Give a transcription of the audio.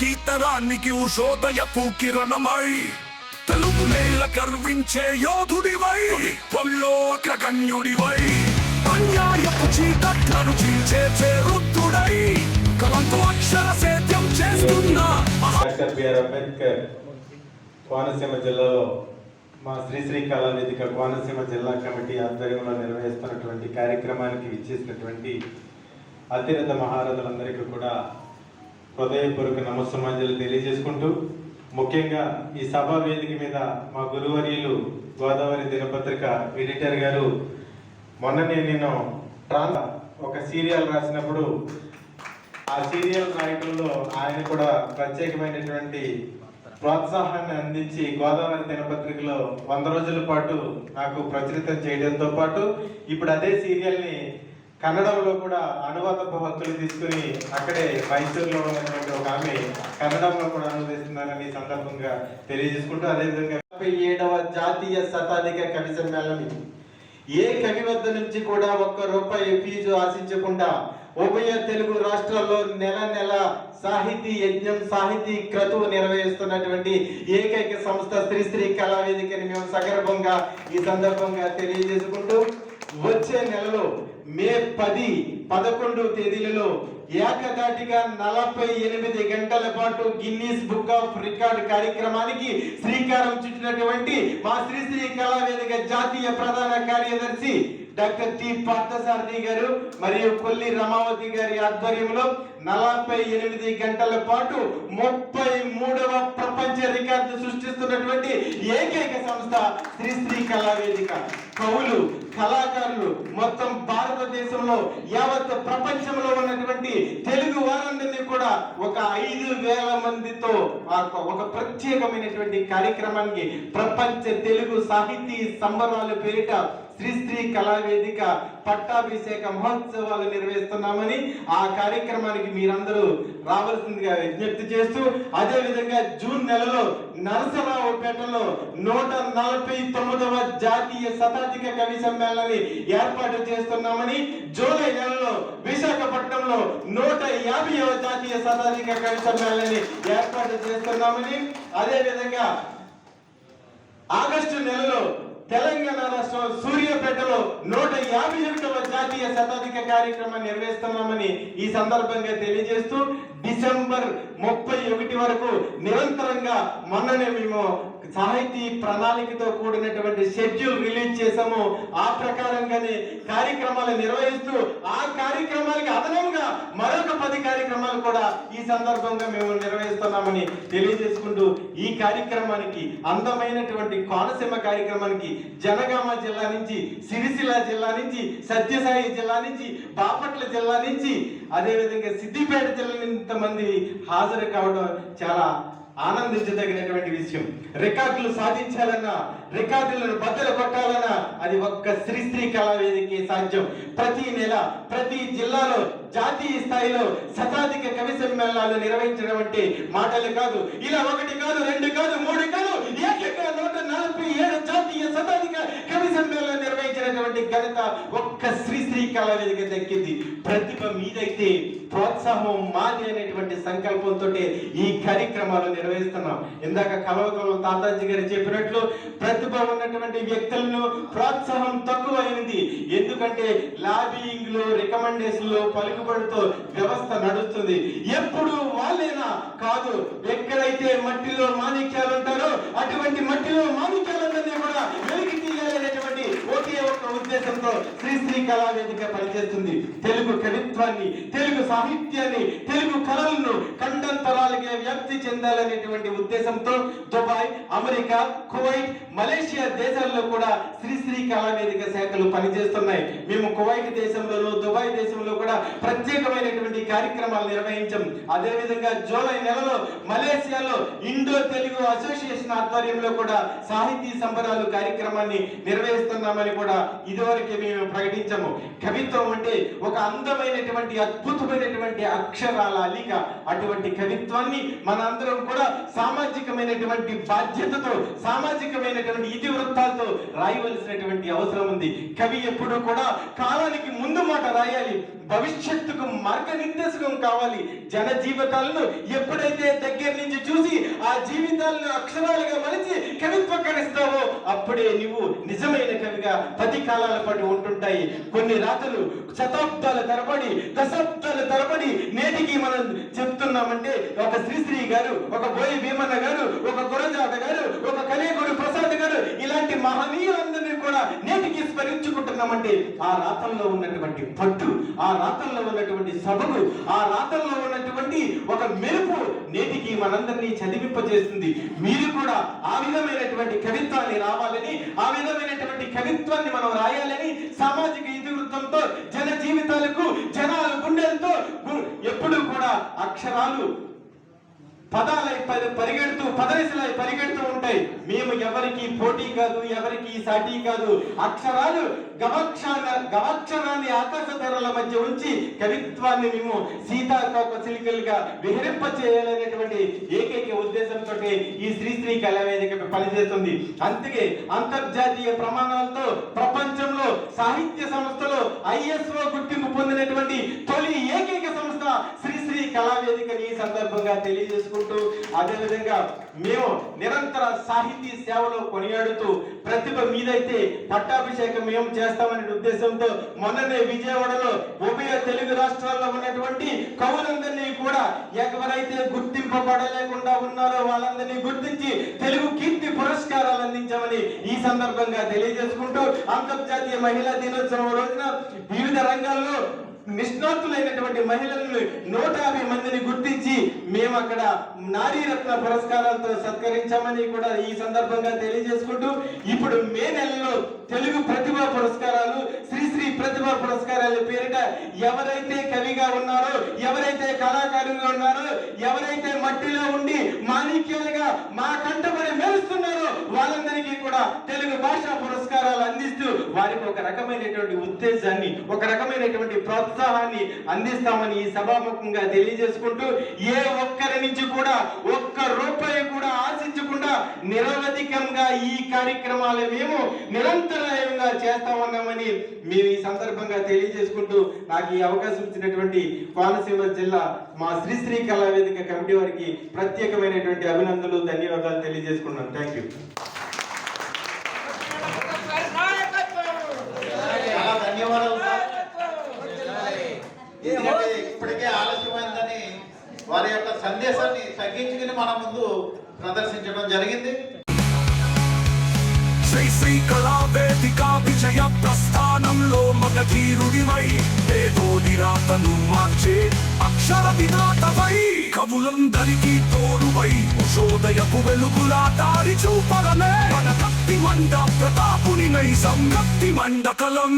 కీర్తనానికి ఉషోదయపు కిరణమై తెలుగు నేల గర్వించే యోధుడివై పొల్లో అగ్రగణ్యుడివై అన్యాయపు చీకట్లను చీల్చే చేరుద్ధుడై కలంతో అక్షర సేద్యం చేస్తున్న డాక్టర్ బిఆర్ అంబేద్కర్ కోనసీమ జిల్లాలో మా శ్రీశ్రీ కళావేదిక కోనసీమ జిల్లా కమిటీ ఆధ్వర్యంలో నిర్వహిస్తున్నటువంటి కార్యక్రమానికి విచ్చేసినటువంటి అతిరథ మహారథులందరికీ కూడా హృదయపూర్వక నమస్సమాజాలు తెలియజేసుకుంటూ ముఖ్యంగా ఈ సభా వేదిక మీద మా గురువర్యులు గోదావరి దినపత్రిక ఎడిటర్ గారు మొన్ననే నేను ప్రాంత ఒక సీరియల్ రాసినప్పుడు ఆ సీరియల్ రాయటంలో ఆయన కూడా ప్రత్యేకమైనటువంటి ప్రోత్సాహాన్ని అందించి గోదావరి దినపత్రికలో వంద రోజుల పాటు నాకు ప్రచురితం చేయడంతో పాటు ఇప్పుడు అదే సీరియల్ని కన్నడంలో కూడా అనువాద హక్కులు తీసుకుని అక్కడే మైసూరులో ఉన్నటువంటి ఒక ఆమె కన్నడంలో కూడా అనువదిస్తున్నారని సందర్భంగా తెలియజేసుకుంటూ అదేవిధంగా ముప్పై ఏడవ జాతీయ శతాధిక కవి సమ్మేళనం ఏ కవి వద్ద నుంచి కూడా ఒక్క రూపాయి ఫీజు ఆశించకుండా ఉభయ తెలుగు రాష్ట్రాల్లో నెల నెల సాహితీ యజ్ఞం సాహితీ క్రతువు నిర్వహిస్తున్నటువంటి ఏకైక సంస్థ శ్రీ శ్రీ కళావేదికని మేము సగర్భంగా ఈ సందర్భంగా తెలియజేసుకుంటూ వచ్చే నెలలో మే పది పదకొండు తేదీలలో ఏకధాటిగా నలభై ఎనిమిది గంటల పాటు గిన్నీస్ బుక్ ఆఫ్ రికార్డ్ కార్యక్రమానికి శ్రీకారం చుట్టినటువంటి మా శ్రీశ్రీ కళావేదిక జాతీయ ప్రధాన కార్యదర్శి డాక్టర్ టి పార్థసారథి గారు మరియు కొల్లి రమావతి గారి ఆధ్వర్యంలో నలభై ఎనిమిది గంటల పాటు ముప్పై మూడవ ప్రపంచ రికార్డు ఏకైక సంస్థ శ్రీ శ్రీ కళావేదిక. కవులు కళాకారులు మొత్తం భారతదేశంలో యావత్ ప్రపంచంలో ఉన్నటువంటి తెలుగు వారందరినీ కూడా ఒక ఐదు వేల మందితో ఒక ప్రత్యేకమైనటువంటి కార్యక్రమానికి ప్రపంచ తెలుగు సాహితీ సంబరాలు పేరిట శ్రీ శ్రీ కళావేదిక పట్టాభిషేక మహోత్సవాలు నిర్వహిస్తున్నామని ఆ కార్యక్రమానికి మీరందరూ రావాల్సిందిగా విజ్ఞప్తి చేస్తూ అదే విధంగా జూన్ నెలలో నరసరావుపేటలో నూట నలభై తొమ్మిదవ జాతీయ శతాధిక కవి సమ్మేళనాన్ని ఏర్పాటు చేస్తున్నామని జూలై నెలలో విశాఖపట్నంలో నూట యాభైవ జాతీయ శతాధిక కవి సమ్మేళనాన్ని ఏర్పాటు చేస్తున్నామని అదే విధంగా ఆగస్టు నెలలో తెలంగాణ రాష్ట్రం సూర్యాపేటలో నూట యాభై ఒకటవ జాతీయ శతాధిక కార్యక్రమాన్ని నిర్వహిస్తున్నామని ఈ సందర్భంగా తెలియజేస్తూ డిసెంబర్ ముప్పై ఒకటి వరకు నిరంతరంగా మొన్ననే మేము సాహితీ ప్రణాళికతో కూడినటువంటి షెడ్యూల్ రిలీజ్ చేసాము ఆ ప్రకారంగానే కార్యక్రమాలు నిర్వహిస్తూ ఆ కార్యక్రమాలకి అదనంగా మరొక పది కార్యక్రమాలు కూడా ఈ సందర్భంగా మేము నిర్వహిస్తున్నామని తెలియజేసుకుంటూ ఈ కార్యక్రమానికి అందమైనటువంటి కోనసీమ కార్యక్రమానికి జనగామ జిల్లా నుంచి సిరిసిల్ల జిల్లా నుంచి సత్యసాయి జిల్లా నుంచి బాపట్ల జిల్లా నుంచి అదేవిధంగా సిద్దిపేట జిల్లా మంది ఇంతమంది హాజరు కావడం చాలా ఆనందించదగినటువంటి విషయం. రికార్డులు సాధించాలన్నా రికార్డులను బద్దలు కొట్టాలన్నా అది ఒక్క శ్రీ శ్రీ కళావేదికి సాధ్యం. ప్రతి నెల ప్రతి జిల్లాలో జాతీయ స్థాయిలో శతాధిక కవి సమ్మేళనాలు నిర్వహించడం అంటే మాటలు కాదు. ఇలా ఒకటి కాదు రెండు కాదు మూడు కాదు ఏకంగా నూట నలభై ఏడు జాతీయ శతాధిక కవి సమ్మేళనం నిర్వహించినటువంటి ఘనత ఒక్క శ్రీ శ్రీ కళావేదిక దక్కింది. ప్రతిభ మీదైతే ప్రోత్సాహం మాది అనేటువంటి సంకల్పంతో ఈ కార్యక్రమాలు నిర్వహిస్తున్నాం. ఇందాక కలవకలం తాతాజీ గారు చెప్పినట్లు ప్రతిభ ఉన్నటువంటి వ్యక్తులను ప్రోత్సాహం తక్కువైంది. ఎందుకంటే లాబింగ్లో రికమెండేషన్లో పలుకుబడితో వ్యవస్థ నడుస్తుంది. ఎప్పుడు వాళ్ళేనా? కాదు. ఎక్కడైతే మట్టిలో మాణిక్యాలు ఉంటారో అటువంటి మట్టిలో మాణిక్యాలందరినీ కూడా వెలికి తీయాలనేటువంటి ఒకే ఒక్క ఉద్దేశంతో శ్రీ కళా కళావేదిక పనిచేస్తుంది. తెలుగు కవిత్వాన్ని తెలుగు సాహిత్యాన్ని తెలుగు కళలను ఖండంతరాలకే వ్యాప్తి చెందాలనేటువంటి ఉద్దేశంతో దుబాయ్ అమెరికా కువైట్ మలేషియా దేశాల్లో కూడా శ్రీశ్రీ కళా కళావేదిక శాఖలు పనిచేస్తున్నాయి. మేము కువైట్ దేశంలోనూ దుబాయ్ దేశంలో కూడా ప్రత్యేకమైనటువంటి కార్యక్రమాలు నిర్వహించాం. అదేవిధంగా జూలై నెలలో మలేషియాలో ఇండో తెలుగు అసోసియేషన్ ఆధ్వర్యంలో కూడా సాహితీ సంబరాలు కార్యక్రమాన్ని నిర్వహిస్తున్నామని కూడా ఇదివరకే మేము కవిత్వము కవిత్వం అంటే ఒక అందమైనటువంటి అద్భుతమైనటువంటి అక్షరాల అలిక. అటువంటి కవిత్వాన్ని మనందరం కూడా సామాజికమైనటువంటి బాధ్యతతో సామాజికమైనటువంటి ఇతివృత్తాలతో రాయవలసినటువంటి అవసరం ఉంది. కవి ఎప్పుడూ కూడా కాలానికి ముందు మాట రాయాలి. భవిష్యత్తుకు మార్గనిర్దేశకం కావాలి. జన జీవితాలను ఎప్పుడైతే దగ్గర నుంచి చూసి ఆ జీవితాలను అక్షరాలుగా మలిచి కవిత్వకరిస్తావో అప్పుడే నువ్వు నిజమైన కవిగా పది కాలాల పాటు ఉంటుంటాయి. కొన్ని రాతలు శతాబ్దాల తరబడి దశాబ్దాల తరబడి నేటికి మనం చెప్తున్నామంటే ఒక శ్రీశ్రీ గారు ఒక బోయి భీమన్న గారు ఒక గురజాత గారు ఒక కలియగూడి ప్రసాద్ గారు ఇలాంటి మహనీయులందరినీ కూడా నేటికి స్మరించుకుంటున్నామంటే ఆ రాతంలో ఉన్నటువంటి పట్టు ఆ రాతంలో ఉన్నటువంటి సభలు ఆ రాతంలో ఉన్నటువంటి ఒక మెరుపు నేటికి మనందరినీ చదివింపజేస్తుంది. మీరు కూడా ఆ విధమైనటువంటి కవిత్వాన్ని రావాలని ఆ విధమైనటువంటి కవిత్వాన్ని మనం రాయాలని సామాజిక ఇతివృత్తంతో జన జీవితాలకు జనాల గుండెలతో ఎప్పుడూ కూడా అక్షరాలు పదాలై పరిగెడుతూ పదనిసలై పరిగెడుతూ ఉంటాయి. మేము ఎవరికి పోటీ కాదు ఎవరికి సాటి కాదు. అక్షరాలు గవక్షాన గవక్షరాన్ని ఆకాశ ధరల మధ్య ఉంచి కవిత్వాన్ని మేము సీతాకోక చిలుకలుగా విహరింప చేయాలనేటువంటి ఏకైక ఉద్దేశంతో ఈ శ్రీశ్రీ కళావేదిక పనిచేస్తుంది. అందుకే అంతర్జాతీయ ప్రమాణాలతో ప్రపంచంలో సాహిత్య సంస్థలో ఐఎస్ఓ గుర్తింపు పొందినటువంటి తొలి ఏకైక సంస్థ శ్రీశ్రీ కళావేదికని ఈ సందర్భంగా తెలియజేసుకుంటూ అదేవిధంగా మేము నిరంతర సాహితీ సేవలో కొనియాడుతూ ప్రతిభ మీదైతే పట్టాభిషేకం మేము చేస్తామనే ఉద్దేశంతో మొన్ననే విజయవాడలో ఉభయ తెలుగు రాష్ట్రాల్లో ఉన్నటువంటి కవులందరినీ కూడా ఎవరైతే గుర్తింపబడలేకుండా ఉన్నారో వాళ్ళందరినీ గుర్తించి తెలుగు కీర్తి పురస్కారాలు అందించామని ఈ సందర్భంగా తెలియజేసుకుంటూ అంతర్జాతీయ మహిళా దినోత్సవం రోజున వివిధ రంగాల్లో నిష్ణాతులైనటువంటి మహిళలను నూట యాభై మందిని గుర్తించి మేము అక్కడ నారీరత్న పురస్కారాలతో సత్కరించామని కూడా ఈ సందర్భంగా తెలియజేసుకుంటూ ఇప్పుడు మే నెలలో తెలుగు ప్రతిభా పురస్కారాలు శ్రీశ్రీ ప్రతిభా పురస్కారాల పేరిట ఎవరైతే కవిగా ఉన్నారో ఎవరైతే కళాకారులుగా ఉన్నారో ఎవరైతే మట్టిలో ఉండి మాణిక్యాలుగా మా కంటపడి మెరుస్తున్నారో వాళ్ళందరికీ కూడా తెలుగు భాషా పురస్కారాలు అందిస్తూ వారికి ఒక రకమైనటువంటి ఉత్తేజాన్ని ఒక రకమైనటువంటి ప్రోత్సాహాన్ని అందిస్తామని ఈ సభాముఖంగా తెలియజేసుకుంటూ ఏ ఒక్కరి నుంచి కూడా ఒక్క రూపాయి కూడా ఆశించకుండా నిరవధికంగా ఈ కార్యక్రమాలు మేము నిరంతరాయంగా చేస్తా ఉన్నామని మేము ఈ సందర్భంగా తెలియజేసుకుంటూ నాకు ఈ అవకాశం ఇచ్చినటువంటి కోనసీమ జిల్లా మా శ్రీశ్రీ కళా వేదిక కమిటీ వారికి ప్రత్యేకమైనటువంటి అభినందనలు ధన్యవాదాలు తెలియజేసుకున్నాను థ్యాంక్ యూ సందేశాన్ని తగ్గించుకుని మన ముందు ప్రదర్శించడం జరిగింది. శ్రీ శ్రీ కళావేదిక విజయ ప్రస్థానంలో మగ ధీరుడివై ఏదో నిరాతను మార్చే అక్షర వినాతవై కవులందరికీ తోడువై ఉషోదయపు వెలుగులా దారి చూపగలే. మన కత్తి మండ ప్రతాపుని నై సంగత్తి మండకలం